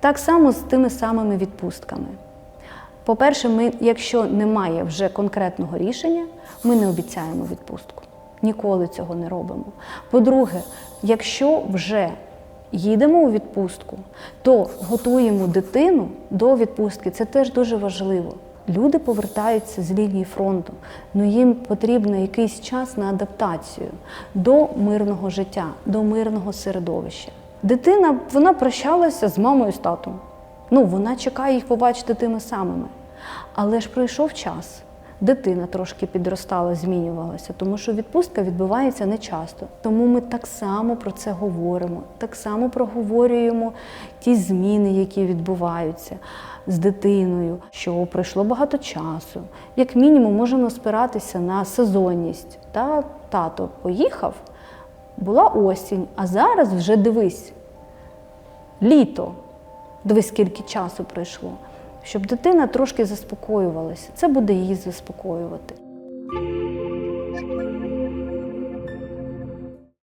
Так само з тими самими відпустками. По-перше, ми, якщо немає вже конкретного рішення, ми не обіцяємо відпустку. Ніколи цього не робимо. По-друге, якщо вже їдемо у відпустку, то готуємо дитину до відпустки. Це теж дуже важливо. Люди повертаються з лінії фронту, але їм потрібен якийсь час на адаптацію до мирного життя, до мирного середовища. Дитина вона прощалася з мамою з татом. Ну, вона чекає їх побачити тими самими. Але ж пройшов час. Дитина трошки підростала, змінювалася, тому що відпустка відбувається не часто. Тому ми так само про це говоримо, так само проговорюємо ті зміни, які відбуваються з дитиною, що пройшло багато часу. Як мінімум, можемо спиратися на сезонність. Та тато поїхав, була осінь, а зараз вже дивись, літо. Дивись, скільки часу пройшло. Щоб дитина трошки заспокоювалася. Це буде її заспокоювати.